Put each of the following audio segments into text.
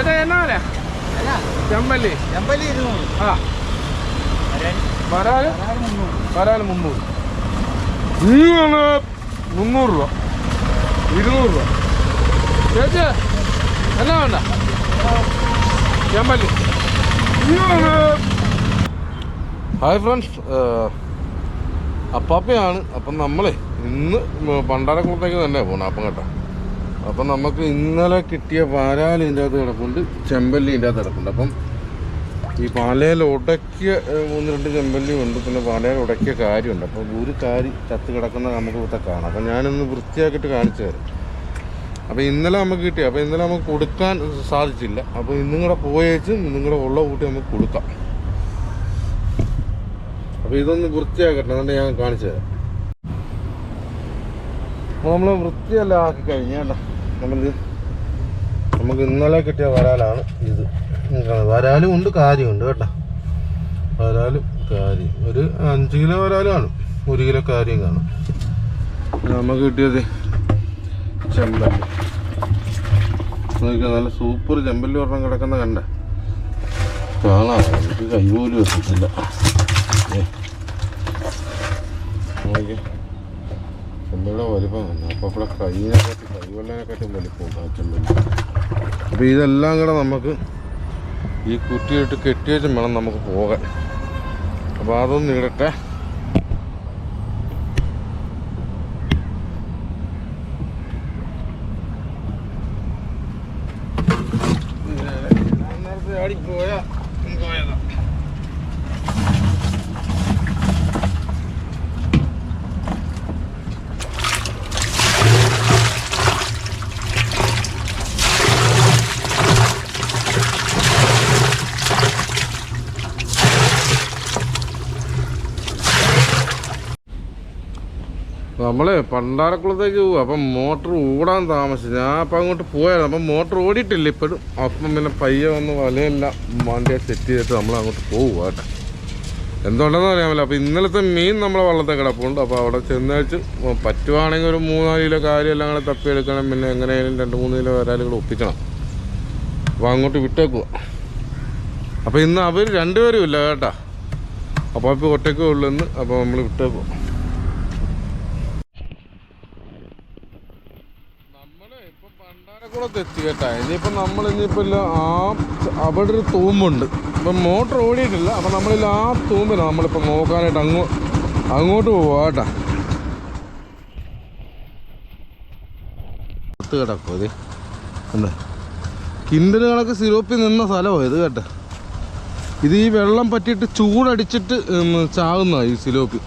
ചേട്ടാ എന്നാ വില ചെമ്പല്ലി. ചെമ്പല്ലി ഇരുന്നൂറ്. ആ. വരാൽ? വരാൽ മുന്നൂറ്. മുന്നൂറ് രൂപ. ഇരുന്നൂറ് രൂപ. ചേച്ചി എന്നാ വേണ്ട? ചെമ്പല്ലി. Hi friends. അപ്പാപ്പയാണ്. അപ്പം നമ്മളെ ഇന്ന് പണ്ടാരക്കുളത്തേക്ക് തന്നെ പോകണം അപ്പം കേട്ടോ. അപ്പം നമുക്ക് ഇന്നലെ കിട്ടിയ പാലാലിന്റെ അകത്ത് കിടപ്പുണ്ട് ചെമ്പല്ലിന്റെ അകത്ത് കിടപ്പുണ്ട്. അപ്പം ഈ പാലയിൽ ഉടക്കിയ മൂന്ന് രണ്ട് ചെമ്പല്ലി ഉണ്ട് പിന്നെ പാലയിൽ ഉടക്കിയ കാര്യമുണ്ട്. അപ്പോൾ ഒരു കാരി ചത്ത് കിടക്കുന്ന നമുക്ക് ഇവിടുത്തെ കാണാം. അപ്പം ഞാനൊന്ന് വൃത്തിയാക്കിയിട്ട് കാണിച്ചു തരാം. അപ്പോൾ ഇന്നലെ നമുക്ക് കിട്ടി. അപ്പോൾ ഇന്നലെ നമുക്ക് കൊടുക്കാൻ സാധിച്ചില്ല. അപ്പോൾ ഇന്നും പോയേച്ച് കൂടെ ഉള്ള കൂട്ടി നമുക്ക് കൊടുക്കാം. അപ്പോൾ ഇതൊന്ന് വൃത്തിയാക്കട്ടെ അതുകൊണ്ട് ഞാൻ കാണിച്ചു തരാം. നമ്മൾ വൃത്തിയെല്ലാം ആക്കി കഴിഞ്ഞാൽ നമ്മളിത് നമുക്ക് ഇന്നലെ കിട്ടിയ വരാലാണ് ഇത്. വരാലും ഉണ്ട് കാര്യമുണ്ട് കേട്ടോ. വരാലും കാര്യം. ഒരു അഞ്ച് കിലോ വരാലും കാണും ഒരു കിലോ കാര്യം കാണും. നമുക്ക് കിട്ടിയത് ചെമ്പൽ നല്ല സൂപ്പർ ചെമ്പല്ലി ഒരെണ്ണം കിടക്കുന്ന കണ്ട. കാണാം. എനിക്ക് കൈപോലും എത്തിച്ചില്ല ഏ. ചെമ്പല്ലിയുടെ വലിപ്പം കണ്ടു അപ്പോൾ ഇവിടെ കൈയിനെക്കാട്ടി കൈവെള്ളനെക്കാട്ടും വലിപ്പം ആ ചെമ്പല്ലി അപ്പോൾ ഇതെല്ലാം കൂടെ നമുക്ക് ഈ കുറ്റിയിട്ട് കെട്ടിയേച്ചും വേണം നമുക്ക് പോകാൻ. അപ്പോൾ അതൊന്നും ഇടട്ടെ നേരത്തെ ആടിപ്പോയ പോയതാ നമ്മൾ പണ്ടാരക്കുളത്തേക്ക് പോകും അപ്പം മോട്ടർ ഓടാൻ താമസിച്ചു ഞാൻ അപ്പം അങ്ങോട്ട് പോയായിരുന്നു. അപ്പം മോട്ടർ ഓടിയിട്ടില്ല. ഇപ്പോഴും അപ്പം പിന്നെ പയ്യെ വന്ന് വലയെല്ലാം വണ്ടിയെ സെറ്റ് ചെയ്തിട്ട് നമ്മൾ അങ്ങോട്ട് പോകുക കേട്ടോ. എന്തുകൊണ്ടെന്ന് അറിയാമല്ലോ. അപ്പോൾ ഇന്നലത്തെ മീൻ നമ്മളെ വള്ളത്തെ കിടപ്പുണ്ട്. അപ്പോൾ അവിടെ ചെന്നേച്ച് പറ്റുവാണെങ്കിൽ ഒരു മൂന്നാൽ കിലോ കാര്യമെല്ലാം കൂടെ തപ്പിയെടുക്കണം. പിന്നെ എങ്ങനെയായാലും രണ്ട് മൂന്ന് കിലോ വരാലുകൾ ഒപ്പിക്കണം. അപ്പോൾ അങ്ങോട്ട് വിട്ടേക്കുക അപ്പോൾ ഇന്ന് അവർ രണ്ടുപേരും ഇല്ല കേട്ടോ. അപ്പോൾ ഇപ്പോൾ ഒറ്റയ്ക്കേ ഉള്ളൂ ഇന്ന്. അപ്പോൾ നമ്മൾ വിട്ടേക്കുക നമ്മൾ ഇപ്പൊ പണ്ടാരക്കുളത്ത് എത്തി കേട്ടാ. ഇനിയിപ്പോ നമ്മൾ ഇനിയിപ്പോ ഇല്ല ആ അവിടെ ഒരു തൂമ്പുണ്ട്. ഇപ്പൊ മോട്ടർ ഓടിയിട്ടില്ല അപ്പൊ നമ്മളിൽ ആ തൂമ്പിനാണ് നമ്മളിപ്പോ നോക്കാനായിട്ട് അങ്ങോ അങ്ങോട്ട് പോവാ കേട്ടാ. പത്ത് കിടക്കും ഇത്. എന്താ കിൻഡൽ സിറോപ്പിൽ നിന്ന സ്ഥലമാണ് ഇത് കേട്ടോ. ഇത് ഈ വെള്ളം പറ്റിയിട്ട് ചൂടടിച്ചിട്ട് ചാകുന്ന ഈ സിലോപ്പി.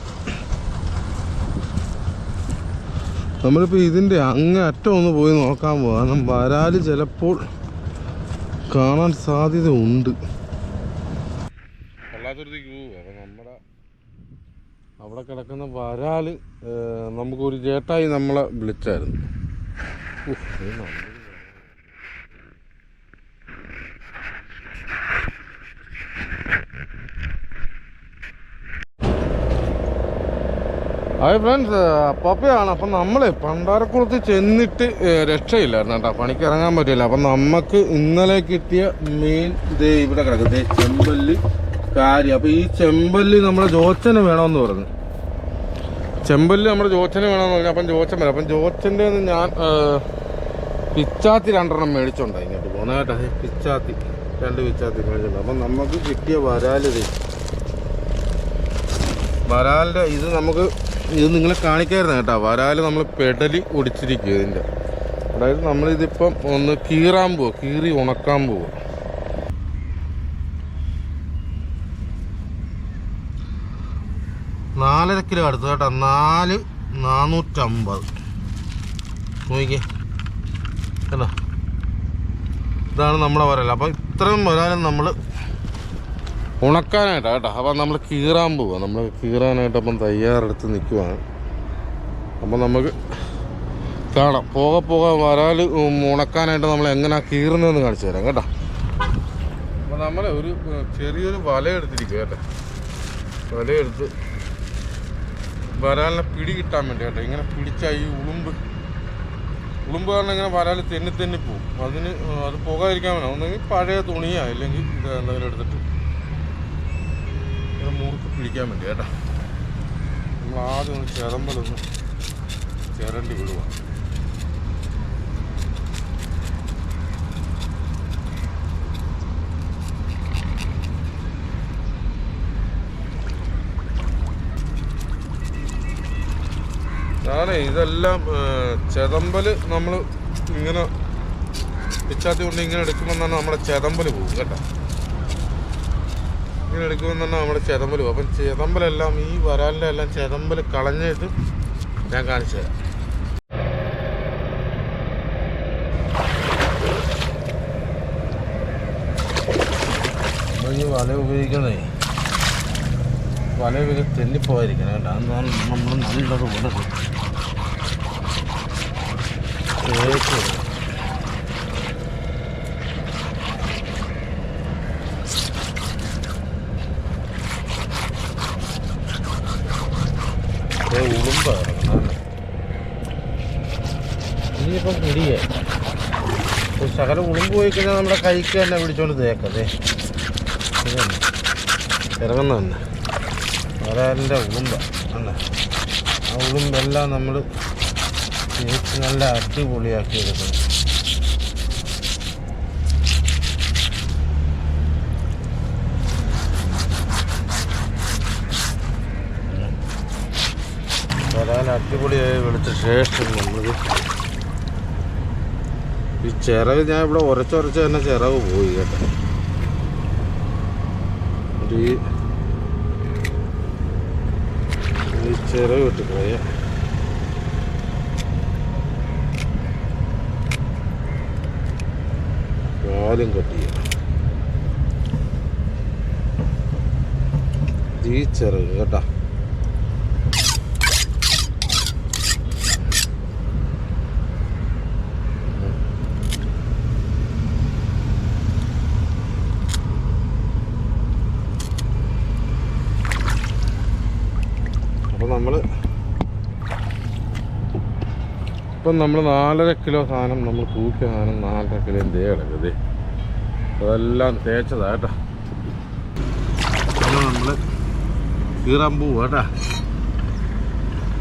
നമ്മളിപ്പോൾ ഇതിന്റെ അങ്ങേ അറ്റം ഒന്ന് പോയി നോക്കാൻ പോകാം കാരണം വരാൽ ചിലപ്പോൾ കാണാൻ സാധ്യത ഉണ്ട് നമ്മുടെ അവിടെ കിടക്കുന്ന വരാൽ നമുക്കൊരു ചേട്ടായി നമ്മളെ വിളിച്ചായിരുന്നു. ഹായ് ഫ്രണ്ട്സ് അപ്പാപ്പയാണ് അപ്പം നമ്മൾ പണ്ടാരക്കുളത്ത് ചെന്നിട്ട് രക്ഷയില്ലായിരുന്നു കേട്ടോ. പണിക്ക് ഇറങ്ങാൻ പറ്റില്ല അപ്പം നമുക്ക് ഇന്നലെ കിട്ടിയ മീൻ ദേ ഇവിടെ കിടക്കും. ദേ ചെമ്പല്ലി കാരി അപ്പം ഈ ചെമ്പല്ലി നമ്മുടെ ജോച്ചന് വേണമെന്ന് പറഞ്ഞു. ചെമ്പല്ലി നമ്മുടെ ജോച്ചന് വേണമെന്ന് പറഞ്ഞു. അപ്പം ജോച്ചൻ വരാം. അപ്പം ജോച്ചന്റെ ഞാൻ പിച്ചാത്തി രണ്ടെണ്ണം മേടിച്ചുണ്ടായി ഇങ്ങോട്ട് പോകുന്ന കേട്ടോ. ദേ പിച്ചാത്തി. രണ്ട് പിച്ചാത്തി മേടിച്ചിട്ടുണ്ട് അപ്പം നമുക്ക് കിട്ടിയ വരാലിത് വരാലിന്റെ ഇത് നമുക്ക് ഇത് നിങ്ങളെ കാണിക്കായിരുന്നു കേട്ടോ. വരാൽ നമ്മൾ പെടലി ഒടിച്ചിരിക്കുക ഇതിന്റെ അതായത് നമ്മളിതിപ്പം ഒന്ന് കീറാൻ പോവുക കീറി ഉണക്കാൻ പോവുക നാലര കിലോ അടുത്ത് കേട്ടോ. നാല് നാനൂറ്റമ്പത്. നോക്കിക്കേ. കേട്ടോ ഇതാണ് നമ്മുടെ വരൽ അപ്പം ഇത്രയും വരാലും നമ്മൾ ഉണക്കാനായിട്ടാണ് കേട്ടോ. അപ്പം നമ്മൾ കീറാൻ പോവുക നമ്മൾ കീറാനായിട്ട് അപ്പം തയ്യാറെടുത്ത് നിൽക്കുവാണ് അപ്പം നമുക്ക് കാണാം. പോകെ പോകെ വരാൽ ഉണക്കാനായിട്ട് നമ്മൾ എങ്ങനെയാണ് കീറുന്നതെന്ന് കാണിച്ചു തരാം കേട്ടോ. അപ്പം നമ്മൾ ഒരു ചെറിയൊരു വല എടുത്തിരിക്കുക കേട്ടോ. വലയെടുത്ത് വരാലിനെ പിടി കിട്ടാൻ വേണ്ടി കേട്ടോ. ഇങ്ങനെ പിടിച്ചാൽ ഈ ഉളുമ്പ് ഉളുമ്പ് കാരണം ഇങ്ങനെ വരാൽ തെന്നി തെന്നി പോകും അതിന് അത് പോകാതിരിക്കാൻ വേണം. ഒന്നെങ്കിൽ പഴയ തുണിയാണ് അല്ലെങ്കിൽ ഇത് എന്തെങ്കിലും എടുത്തിട്ട് മുറുക്ക് പിടിക്കാൻ വേണ്ടി കേട്ടോ. നമ്മൾ ആദ്യം ഒന്ന് ചിറമ്പലൊന്ന് ചിരണ്ടി വിടുക. ഞാനേ ഇതെല്ലാം ചെതമ്പൽ നമ്മൾ ഇങ്ങനെ പിച്ചാത്തി കൊണ്ട് ഇങ്ങനെ എടുക്കുമ്പോൾ തന്നെ നമ്മുടെ ചെതമ്പൽ പോകും കേട്ടോ. ഇങ്ങനെ എടുക്കുമെന്ന് പറഞ്ഞാൽ നമ്മുടെ ചെതമ്പൽ. അപ്പം ചെതമ്പലെല്ലാം ഈ വരാലിന്റെ എല്ലാം ചെതമ്പൽ കളഞ്ഞിട്ട് ഞാൻ കാണിച്ചു തരാം. ഈ വല ഉപയോഗിക്കുന്നേ വല ഉപയോഗിച്ച് തെന്നിപ്പോയിരിക്കണം കേട്ടോ. അതാണ് നമ്മൾ നല്ലത് തേച്ച് കൊടുക്കണം. ദേ ഉളുമ്പ കിടക്കണം ഇനിയിപ്പം പിടിയേ ഒരു ശകലം ഉളുമ്പ് പോയി കഴിഞ്ഞാൽ നമ്മുടെ കൈക്ക് തന്നെ പിടിച്ചോണ്ട് തേക്കതേ ഇറങ്ങുന്ന തന്നെ. വരാലിന്റെ ഉളുമ്പ. അല്ലേ ആ ഉളുമ്പെല്ലാം നമ്മൾ തേച്ച് നല്ല അടിപൊളിയാക്കി എടുക്കണം അടിപൊളിയായി വെളുത്ത ശേഷം നമ്മൾ ഈ ചിറവ് ഞാൻ ഇവിടെ ഉരച്ചുരച്ച് തന്നെ ചിറവ് പോയി കേട്ടോ. ഈ ചിറവ് ചിറക് വിട്ട് പോയ കാലും കെട്ടിയ ഈ ചിറവ് കേട്ടാ അപ്പോൾ നമ്മൾ ഇപ്പം നമ്മൾ നാലര കിലോ സാധനം നമ്മൾ തൂക്കിയ സാധനം നാലര കിലോ എന്തേ കിടക്കുന്നത് അതെല്ലാം തേച്ചതാ കേട്ടോ. പിന്നെ നമ്മൾ കീറാൻ പോവുക കേട്ടാ.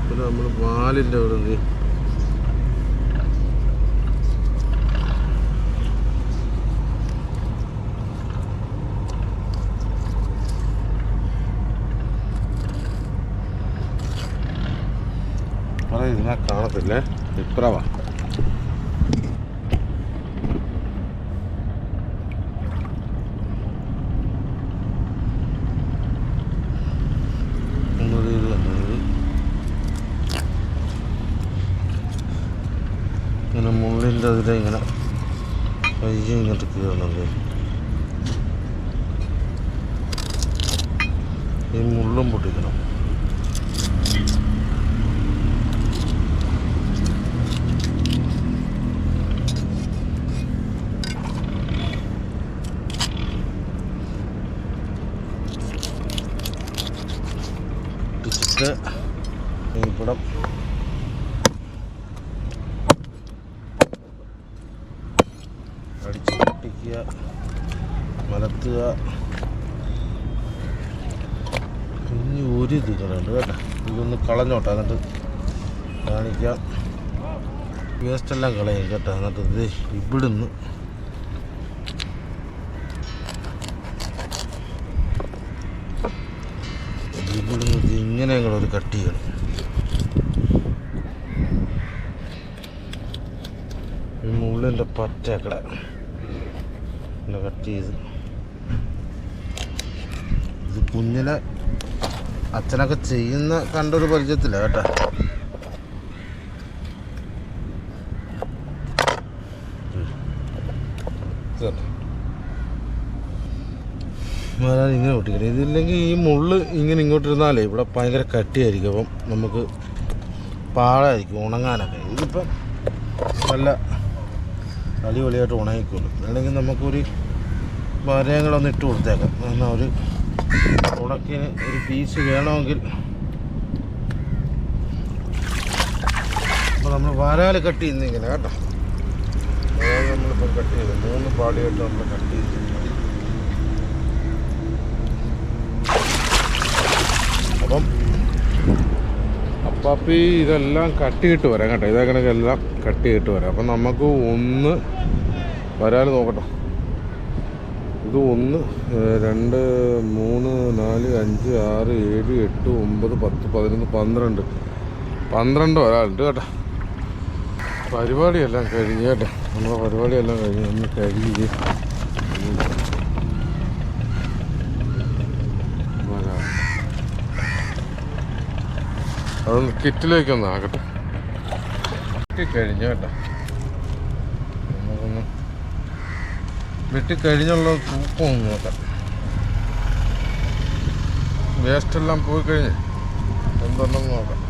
പിന്നെ നമ്മൾ പാലിന്റെ അവിടെ എന്ത് പറയുന്ന പറ കാണത്തില്ലേ? അതിലെ ഇങ്ങനെ പയ്യെ ഇങ്ങോട്ട് കീറണത് ഈ മുള്ളും പൊട്ടിക്കണം പൊട്ടിച്ചിട്ട് ഇവിടെ അടിച്ച് പൊട്ടിക്കുക മലത്തുക ഇനി ഒരു ഇത് കളയുണ്ട് കേട്ടോ ഇതൊന്ന് കളഞ്ഞോട്ടെ എന്നിട്ട് കാണിക്കാം വേസ്റ്റെല്ലാം കളയും കേട്ടോ. എന്നിട്ട് ഇത് ഇവിടുന്ന് ഇവിടുന്ന് ഇത് ഇങ്ങനെ ഒരു കട്ട് ചെയ്യണം. ഈ മുള്ളിന്റെ പറ്റക്കട ഇങ്ങനെ കട്ട് ചെയ്ത്. ഇത് കുഞ്ഞിനെ അച്ഛനൊക്കെ ചെയ്യുന്ന കണ്ടൊരു പരിചയത്തില്ല കേട്ടോ. വരാൻ ഇങ്ങനെ പൊട്ടിക്കണം ഇതില്ലെങ്കിൽ ഈ മുള്ള് ഇങ്ങനെ ഇങ്ങോട്ട് ഇരുന്നാലേ ഇവിടെ ഭയങ്കര കട്ടിയായിരിക്കും. അപ്പം നമുക്ക് പാടായിരിക്കും ഉണങ്ങാനൊക്കെ. ഇതിപ്പം നല്ല അടിപൊളിയായിട്ട് ഉണങ്ങിക്കോളും. അല്ലെങ്കിൽ നമുക്കൊരു വരയങ്ങളൊന്ന് ഇട്ട് കൊടുത്തേക്കാം. എന്നാൽ ഒരു ഉണക്കിന് ഒരു പീസ് വേണമെങ്കിൽ നമ്മൾ വരാൽ കട്ട് ചെയ്യുന്ന ഇങ്ങനെ കേട്ടോ. കട്ട് ചെയ്ത് മൂന്ന് പാടിയായിട്ട് നമ്മൾ കട്ട് ചെയ്തിട്ടുണ്ട് അപ്പം അപ്പാപ്പി ഇതെല്ലാം കട്ട് ചെയ്തിട്ട് വരാം കേട്ടോ. ഇതേ കണക്കെല്ലാം കട്ട് ചെയ്തിട്ട് വരാം. അപ്പം നമുക്ക് ഒന്ന് വരാൽ നോക്കട്ടെ. ഇത് ഒന്ന് രണ്ട് മൂന്ന് നാല് അഞ്ച് ആറ് ഏഴ് എട്ട് ഒമ്പത് പത്ത് പതിനൊന്ന് പന്ത്രണ്ട്. പന്ത്രണ്ട് ഒരാളുണ്ട് കേട്ടോ. പരിപാടിയെല്ലാം കഴിഞ്ഞ് കേട്ടോ. നമ്മുടെ പരിപാടിയെല്ലാം കഴിഞ്ഞ് ഒന്ന് കഴുകി. അതൊന്ന് കിറ്റിലേക്കൊന്ന് ആകട്ടെ. വെട്ടിക്കഴിഞ്ഞു കേട്ടോ. നമുക്കൊന്ന് വെട്ടിക്കഴിഞ്ഞുള്ള തൂക്കം ഒന്ന് നോക്കാം. വേസ്റ്റെല്ലാം പോയി കഴിഞ്ഞ്. എന്തുണ്ടെന്ന് നോക്കാം.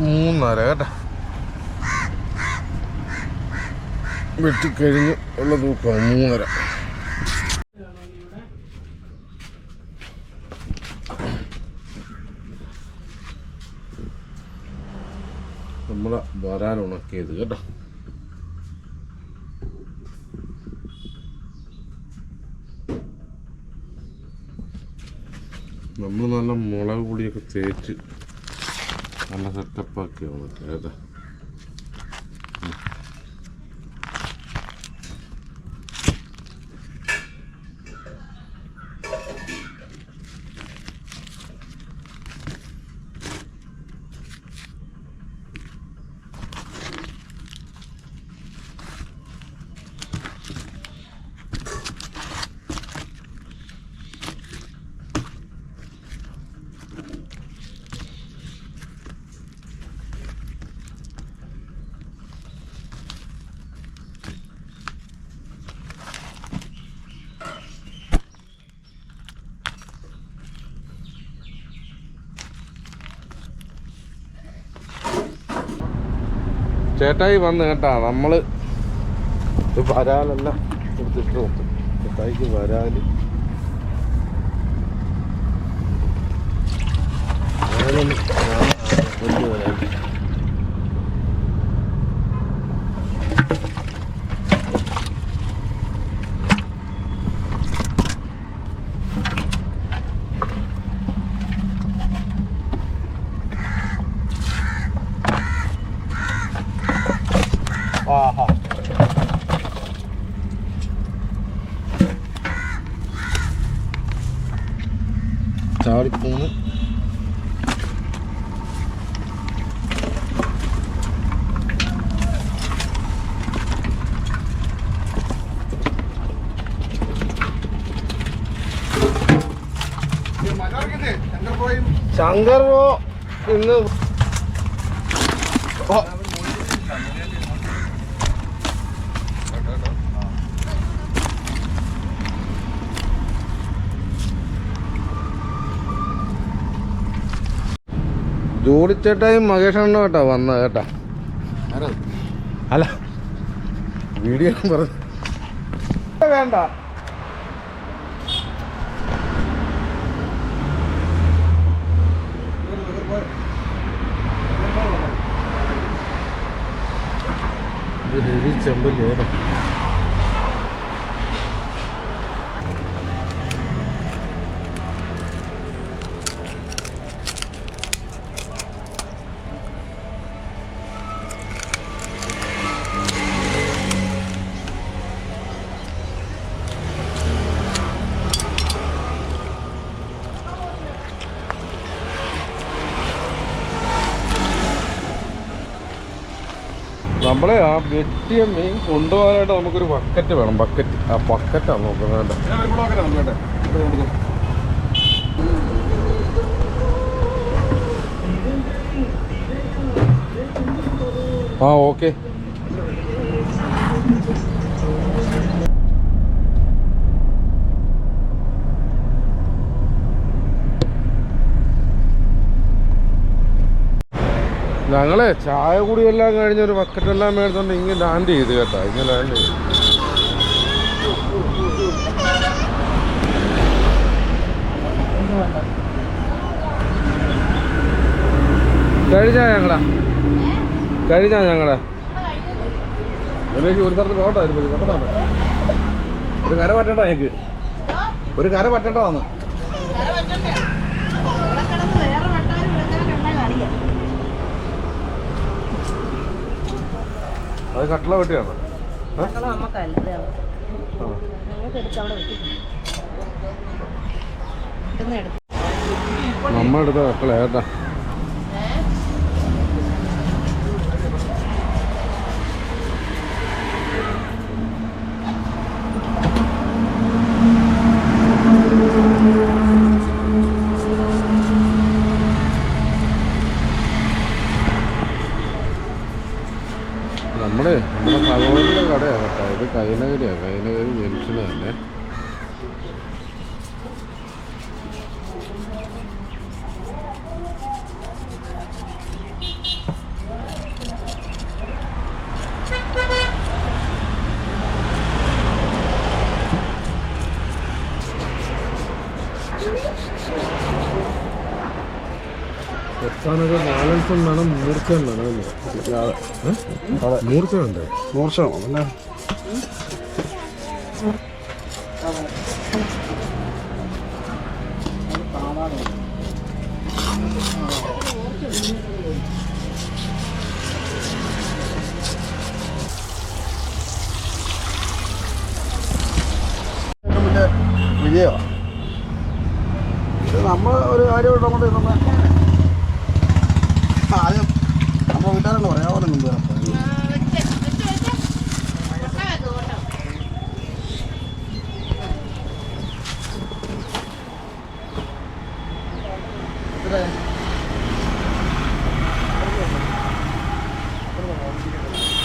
മൂന്നര കേട്ടോ. വെട്ടിക്കഴിഞ്ഞ് ഉള്ള തൂക്കമാണ് മൂന്നര. നമ്മളെ വരാൻ ഉണക്കിയത് കേട്ടോ. നമ്മൾ നല്ല മുളക് പൊടിയൊക്കെ തേച്ച് നല്ല സെറ്റപ്പാക്കി വന്നിട്ട് കേട്ടോ. ചേട്ടായി വന്ന് കേട്ടാ നമ്മൾ വരാലല്ല ചേട്ടായിക്ക് വരാൽ വലിയ വരാൽ. ആഹാ. ചാടിപ്പോന്ന്. ശങ്കർ ഇന്ന് ജോഡിച്ചേട്ടായും മകേഷ് അണ്ണ കേട്ടോ വന്ന കേട്ടാ. അല്ല. വീഡിയോ പറഞ്ഞു വേണ്ട. ചെമ്പല്ലേ നമ്മളെ ആ വെട്ടിയ മീൻ കൊണ്ടുപോകാനായിട്ട് നമുക്കൊരു ബക്കറ്റ് വേണം. ബക്കറ്റ് ആ ബക്കറ്റാണ് നോക്കുന്നത് ആ ഓക്കെ ഞങ്ങളെ ചായ കുടിയെല്ലാം കഴിഞ്ഞ് ഒരു ബക്കറ്റെല്ലാം മേടിച്ചോണ്ട് ഇങ്ങനെ ലാൻഡ് ചെയ്ത് കേട്ടോ. ഇങ്ങനെ ലാൻഡ് ചെയ്തു. കഴിഞ്ഞ ഞങ്ങളാ? കഴിഞ്ഞാ ഞങ്ങളാ? ഒരു സ്ഥലത്ത് പോകട്ടെ ഒരു കര പറ്റണ്ട എനിക്ക് ഒരു കര പറ്റേണ്ടതാണ് അത് കട്ടള വെട്ടിയാണ്? നമ്മളെടുത്ത കട്ടള ഏട്ടാ നമ്മുടെ നമ്മുടെ സഹോദരന്റെ കടയാണ് കേട്ടോ ഇത് കൈനഗരിയാണ് കൈനഗരി ജംഗ്ഷന് തന്നെ ബാലൻസ് വേണം മൂർച്ച വേണം മൂർച്ച വേണ്ടേ മൂർച്ച പിന്നെ പിന്നെ വിജയമാണ് ഇത് നമ്മൾ ഒരു കാര്യം കൊണ്ട് നമ്മൾ ആദ്യം നമ്മൾ വീട്ടുകാരാണ് പറയാമോ മുമ്പ് വരാം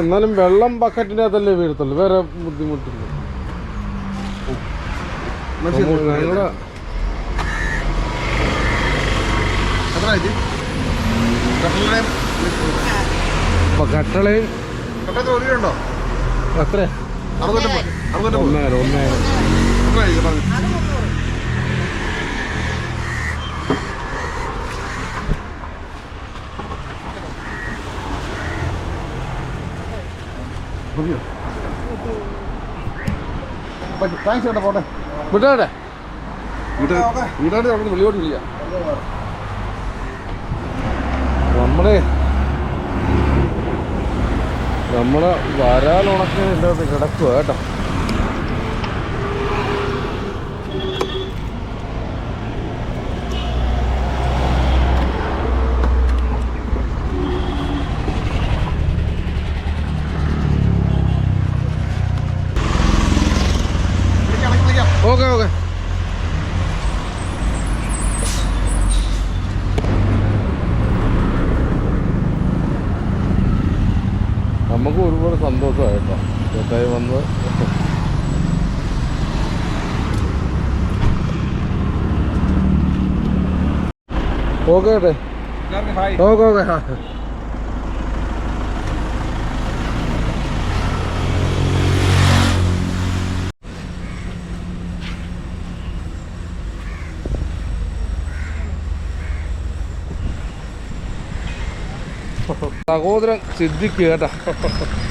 എന്നാലും വെള്ളം ബക്കറ്റിന്റെ അകത്തല്ലേ വീഴത്തുള്ളൂ. വേറെ ബുദ്ധിമുട്ടില്ല. ഞങ്ങൾ എത്ര ആയിട്ട് കട്ടലിനെ ഇപ്പൊ കട്ടളയും അറുപത്തെട്ട് ഒന്നേരം ഒന്നേരം പറഞ്ഞു താങ്ക്സ് ചേട്ടാ പോട്ടെ. വിട്ടാടെ വീട്ടുകാർ അവിടെ വെളിയോട്ട് വിളിക്കാം. നമ്മുടെ നമ്മുടെ വരാലുണക്ക് എന്റെ അകത്ത് കിടക്കുക കേട്ടോ ഓക്കെ ഓക്കെ നമുക്ക് ഒരുപാട് സന്തോഷമായിട്ടോ ചേട്ടായി വന്ന് ഓക്കെ ഓക്കെ ഓക്കെ ഓക്കെ സഹോദരൻ സിദ്ദിഖ് കേട്ടാ.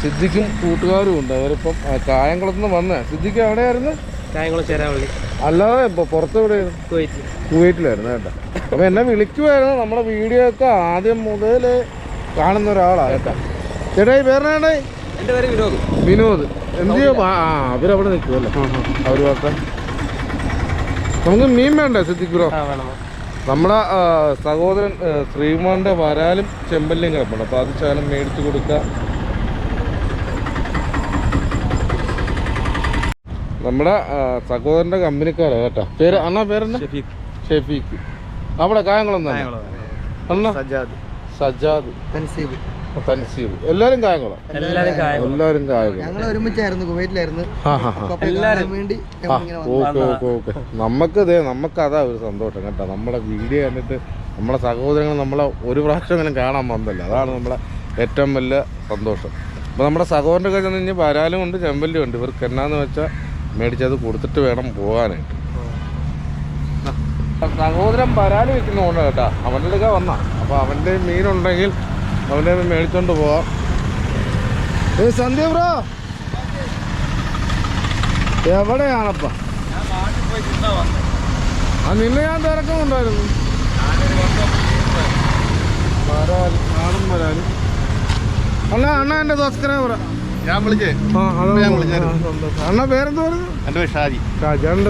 സിദ്ദിഖും കൂട്ടുകാരും ഉണ്ട്. അവരിപ്പം കായംകുളത്തുനിന്ന് കായംകുളത്ത് നിന്ന് വന്നേ. സിദ്ദിഖ് എവിടെയായിരുന്നു? കായംകുളം ചേരാവള്ളി. അല്ലാതെ ഇപ്പൊ പുറത്ത് എവിടെയായിരുന്നു? കുവൈറ്റ് കുവൈറ്റിലായിരുന്നു കേട്ടോ. അപ്പൊ എന്നെ വിളിക്കുമായിരുന്നു നമ്മുടെ വീഡിയോ ഒക്കെ ആദ്യം മുതൽ കാണുന്ന ഒരാളാ കേട്ടാ. ചേട്ടായി പേരണേ എന്റെ പേര് വിനോദ്. വിനോദ്. എന്ത് ചെയ്യും? ആ അവരവിടെ നിൽക്കുമല്ലോ വാർത്ത നമുക്ക് മീൻ വേണ്ടേ സിദ്ദിഖ് ബ്രോ? വേണം. നമ്മുടെ സഹോദരൻ ശ്രീമാന്റെ വരാലും ചെമ്പല്ലിയും കിടപ്പുണ്ട്. അപ്പൊ അത് ശകലം മേടിച്ചു കൊടുക്കുക നമ്മുടെ സഹോദരന്റെ സഹോദരന്റെ കമ്പനിക്കാരാ കേട്ടോ. പേര് അണ്ണാ പേരെന്നാ ഷെഫീഖ്. അവിടെ കായംകുളം തന്നെ? അണ്ണ? സജാദ്. സജാദ്. തൻസീബ് എല്ലാരും കായംകുളം? എല്ലാരും കായം എല്ലാരും കായംകുളം. ഞങ്ങൾ ഒരുമിച്ചായിരുന്നു കുവൈറ്റിലായിരുന്നു. വേണ്ടി. Okay okay okay. നമുക്ക് ഇതേ നമുക്ക് അതാ ഒരു സന്തോഷം കേട്ടോ. നമ്മുടെ വീഡിയോ കണ്ടിട്ട് നമ്മളെ സഹോദരങ്ങൾ നമ്മളെ ഒരു പ്രാവശ്യമെങ്കിലും കാണാൻ വന്നല്ലോ? അതാണ് നമ്മളെ ഏറ്റവും വലിയ സന്തോഷം. അപ്പോൾ നമ്മുടെ സഹോദരന്റെ കയ്യിൽ നിന്ന് കഴിഞ്ഞാൽ വരാലും ഉണ്ട് ചെമ്പല്ലും ഉണ്ട്. ഇവർക്ക് എന്നാന്ന് വെച്ചാൽ മേടിച്ചത് കൊടുത്തിട്ട് വേണം പോകാനായിട്ട്. സഹോദരൻ പരാൽ വെക്കുന്നതുകൊണ്ട് കേട്ടാ. അവന്റെ അടുക്ക വന്ന. അപ്പോൾ അവന്റെ മീനുണ്ടെങ്കിൽ അവന്റെ മേടിച്ചോണ്ട് പോവാം. ഏ സന്ധ്യ ബ്രോ. എവിടെയാണപ്പ? ആ നിന്നെ ഞാൻ തിരക്കുന്നുണ്ടായിരുന്നു ഉണ്ടായിരുന്നു വരാലും അണ്ണ എന്റെ സബ്സ്ക്രൈബർ ഞാൻ വിളിച്ചേ? ആ. അണ്ണ പേരെന്തോ പറഞ്ഞു? എന്റെ പേര് ഷാജി. ഷാജാണ്ട്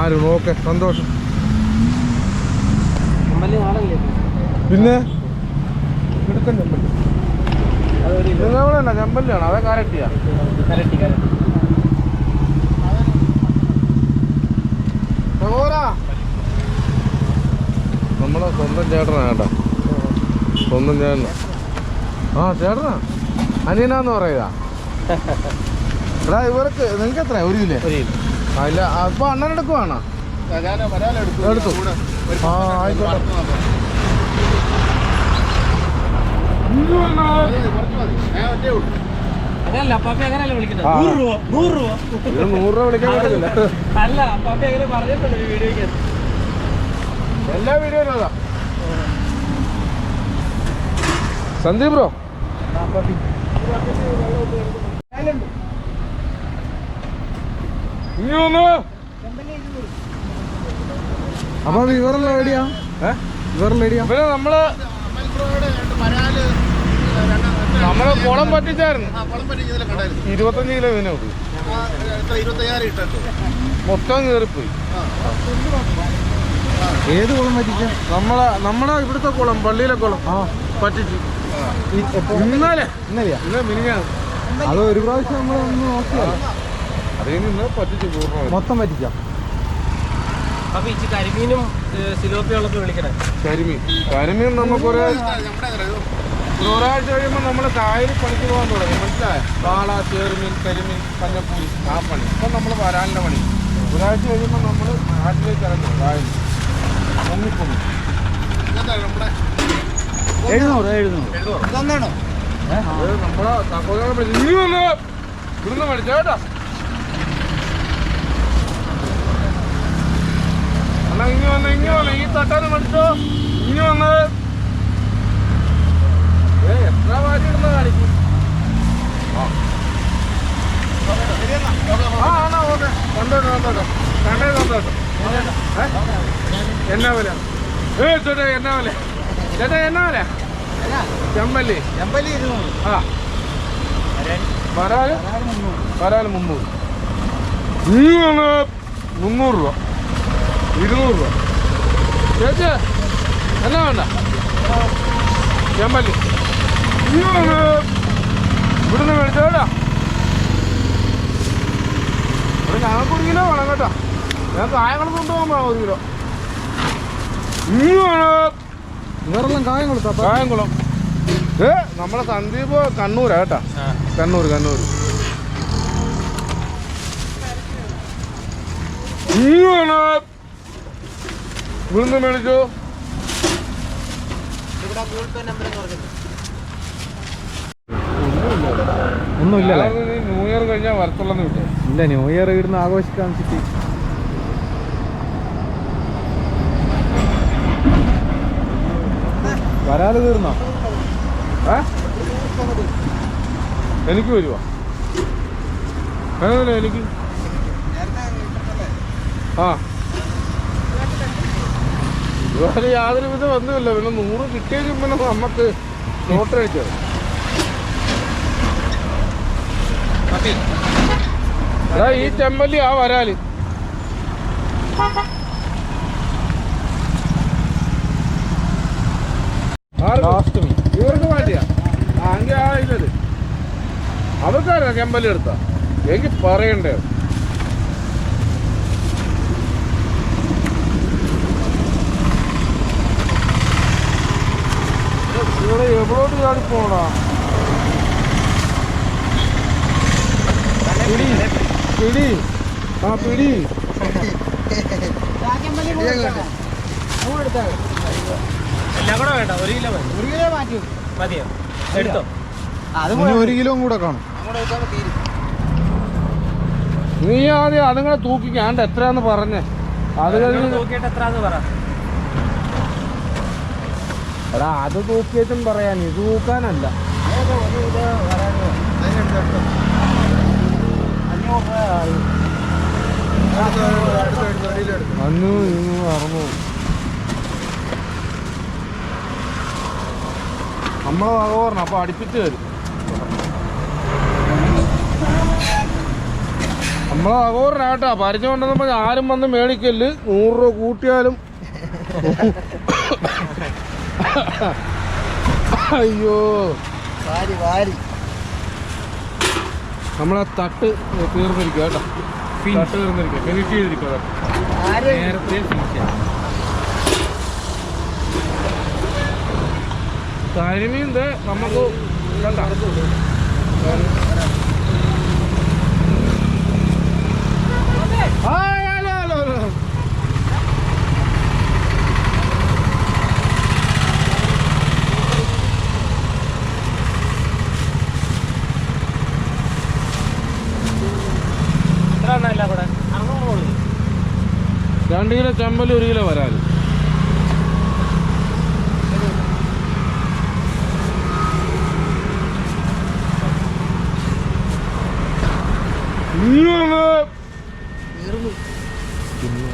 ആരും ഓക്കെ സന്തോഷം. പിന്നെ? എടുക്കാൻ ചെമ്പല്ലി. നിങ്ങളെവിടെ ചെമ്പല്ലാണ് അതെ കാരട്ടിയാ. കരട്ടി കരട്ടി. നമ്മളെ സ്വന്തം ചേട്ടനാ കേട്ടോ. സ്വന്തം ചേട്ടന ആ ചേട്ടനാ. അനിയനാന്ന് പറയുക എടാ ഇവർക്ക് നിങ്ങൾക്ക് എത്ര ഒരു കിലോ? ഇല്ല അപ്പൊ അണ്ണൻ എടുക്കുവാണോ ഞാൻ വരാൻ എടുത്തു. ആ, ആയിക്കോട്ടെ. വളർത്തുന്ന മതി. അത് കുറച്ച് മതി. ഞാൻ ഒറ്റേ ഉള്ളൂ. അങ്ങനല്ല അപ്പാപ്പി അങ്ങനല്ല വിളിക്കുന്നത്? ആ. നൂറ് രൂപ നൂറ് രൂപ. ഇത് നൂറ് രൂപ വിളിക്കാൻ പറ്റില്ല അല്ല അപ്പാപ്പി അങ്ങനെ പറഞ്ഞിട്ടുണ്ട് ഈ വീഡിയോയ്ക്ക്. എല്ലാ വീഡിയോയിലും അതാ. സന്ദീപ് ബ്രോ. അപ്പൊ ഇവരെല്ലാം എവിടെയാ ഇവരെല്ലാം എവിടെയാ നമ്മൾ അമ്പലപ്പുഴയുടെ രണ്ട് വരാൽ രണ്ട് നമ്മൾ കുളം പറ്റിച്ചായിരുന്നു. ഇരുപത്തഞ്ച് കിലോ മീനെ മൊത്തം കയറിപ്പോയി ഏത് കുളം പറ്റിച്ച? നമ്മളെ നമ്മളെ ഇവിടുത്തെ കുളം പള്ളിയിലെ കുളം. ആ. പറ്റിച്ചു. ഇന്നലെ. ഇന്നലെയാ? ഇന്ന് മിനിഞ്ഞാണ് അത് ഒരു പ്രാവശ്യം നമ്മൾ ഒന്ന് നോക്കിയാ അതേ നിന്ന് പറ്റിച്ചു പൂർണമായി മൊത്തം പറ്റിക്കാം അപ്പൊ ഇച്ചി കരിമീനും വിളിക്കണേ. കരിമീൻ. കരിമീൻ നമുക്കൊരു ഒരാഴ്ച കഴിയുമ്പോൾ നമ്മൾ കായൽ പണിക്ക് പോകാൻ തുടങ്ങി. മനസ്സിലായ? വാള ചേർമീൻ കരിമീൻ പഞ്ഞപ്പൂരി ആ പണി. ഇപ്പം നമ്മൾ വരാലിന്റെ പണി. ഒരാഴ്ച കഴിയുമ്പോൾ നമ്മൾ നാട്ടിലേക്ക് ഇറങ്ങും കായൽ മുങ്ങിപ്പൊങ്ങി എഴുന്നൂറ് എഴുന്നൂറ്. ഇതെന്താണോ? ഇനി വന്ന് ഇവിടുന്ന് മേടിച്ച കേട്ടോ. അണ്ണാ ഇനി വന്ന് ഇനി വന്ന്. ഈ തട്ടാനും മേടിച്ചോ ഇങ്ങനെ വന്ന് ഏ എത്ര വാരി ഇടുന്ന കാണിക്കും ആ ആണോ ഓക്കെ കൊണ്ടോട്ടോ കൊണ്ടോട്ടോ കണ്ടേ കൊണ്ടോട്ടോ എന്നാ വില ഏ ചേട്ടാ എന്നാ വില ചേട്ടാ എന്നാ വില ചെമ്പല്ലി ഇരുന്നൂറ് ആ വരാൽ വരാൽ മുന്നൂറ് ഇങ്ങനെ മുന്നൂറ് രൂപ ഇരുന്നൂറ് രൂപ ചേച്ചി എന്നാ വേണ്ട ചെമ്പല്ലി ഇവിടുന്ന് മേടിച്ചോട്ടാ ഇവിടെ ഞങ്ങൾക്ക് ഒരു കിലോ വേണം കേട്ടോ. ഞങ്ങൾക്ക് കായങ്ങളും കൊണ്ടുപോകാൻ വേണം ഒരു കിലോ? ഇങ്ങനെ ഇവരെല്ലാം കായം കൊടുത്താ കായംകുളം. ഏ നമ്മളെ സന്ദീപ് കണ്ണൂരാ കേട്ടാ. കണ്ണൂർ കണ്ണൂർ ഇവിടുന്ന് ഗൂഗിൾ പേ ഞാനത് നീ ന്യൂ ഇയർ കഴിഞ്ഞാൽ വരത്തുള്ളന്ന് വിട്ടു. ഇല്ല ന്യൂ ഇയർ ഇവിടുന്ന് ആഘോഷിക്കാൻ വെച്ചിട്ട് വരാതെ തീർന്നോ? ഏ എനിക്ക് വരുവാ? വേണമെന്നില്ല എനിക്ക്? ആ. ഇതുവരെ യാതൊരു വിധം വന്നുമില്ല പിന്നെ നൂറ് കിട്ടിയ പിന്നെ നമുക്ക് ലോട്ടറി എടാ ഈ ചെമ്പല്ലി ആ വരാൽ. ഇവർക്ക് മാറ്റിയാ? ആ ഇല്ലത് അവർക്കാരാ ചെമ്പല്ലി എടുത്ത? എനിക്ക് പറയണ്ടേ? ഇവിടെ എവിടോട്ട് ചാടി പോണാ? പിടി. പിടി. ആ പിടി. എല്ലാം കൂടെ വേണ്ട ഒരു കിലോ മതി ഒരു കിലോ മാറ്റി. മതിയോ? എടുത്തോ? ഒരു കിലോ കൂടെ കാണും. നീ ആദ്യം അതുങ്ങളെ തൂക്കിക്കാണ്ട് എത്രയാന്ന് പറഞ്ഞേ. അത് എടാ അത് തൂക്കിയിട്ടും പറയാൻ ഇത് തൂക്കാനല്ല. അഞ്ഞൂറ് ഇരുന്നൂറ് അറുന്നൂറ് നമ്മളെ വക അപ്പൊ അടുപ്പിച്ച് തരും നമ്മളെ വകോറിനാട്ടാ പരിചയം ഉണ്ടെന്ന് പറഞ്ഞാൽ ആരും വന്ന് മേടിക്കൽ നൂറ് രൂപ കൂട്ടിയാലും അയ്യോ. വാരി വാരി. നമ്മളെ തട്ട് തീർന്നിരിക്കുക കേട്ടോ. തട്ട് തീർന്നിരിക്കുക ഫിനിഷ് ചെയ്തിരിക്കുക നേരത്തെ ഫിനിഷ് ചെയ്യാം. ദേ നമുക്ക് കണ്ടോ? എല്ലാം കൂടെ അറുന്നൂറ് രണ്ട് കിലോ ചമ്മൽ ഒരു കിലോ വരാൻ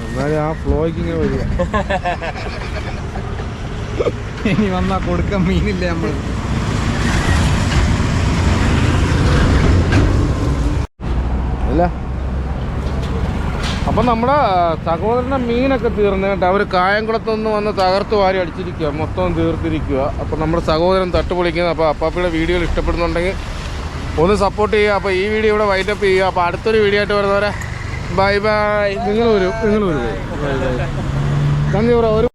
എന്നാലും ആ ഫ്ലോയ്ക്ക് ഇങ്ങനെ വരിക. ഇനി വന്നാ കൊടുക്കാൻ മീനില്ല നമ്മൾ അല്ല. അപ്പം നമ്മുടെ സഹോദരന്റെ മീനൊക്കെ തീർന്നു കേട്ടോ. അവർ കായംകുളത്തുനിന്ന് വന്ന് തകർത്ത് വാരി അടിച്ചിരിക്കുക മൊത്തം തീർത്തിരിക്കുക അപ്പം നമ്മുടെ സഹോദരൻ തട്ടുപൊളിക്കുന്നത് അപ്പോൾ അപ്പാപ്പിയുടെ വീഡിയോകൾ ഇഷ്ടപ്പെടുന്നുണ്ടെങ്കിൽ ഒന്ന് സപ്പോർട്ട് ചെയ്യുക. അപ്പോൾ ഈ വീഡിയോ ഇവിടെ വൈൻഡപ്പ് ചെയ്യുക. അപ്പോൾ അടുത്തൊരു വീഡിയോ ആയിട്ട് വരുന്നവരെ ബൈ ബൈ നിങ്ങൾ വരും. നിങ്ങൾ വരും. നന്ദി ബ്രോ. ഒരു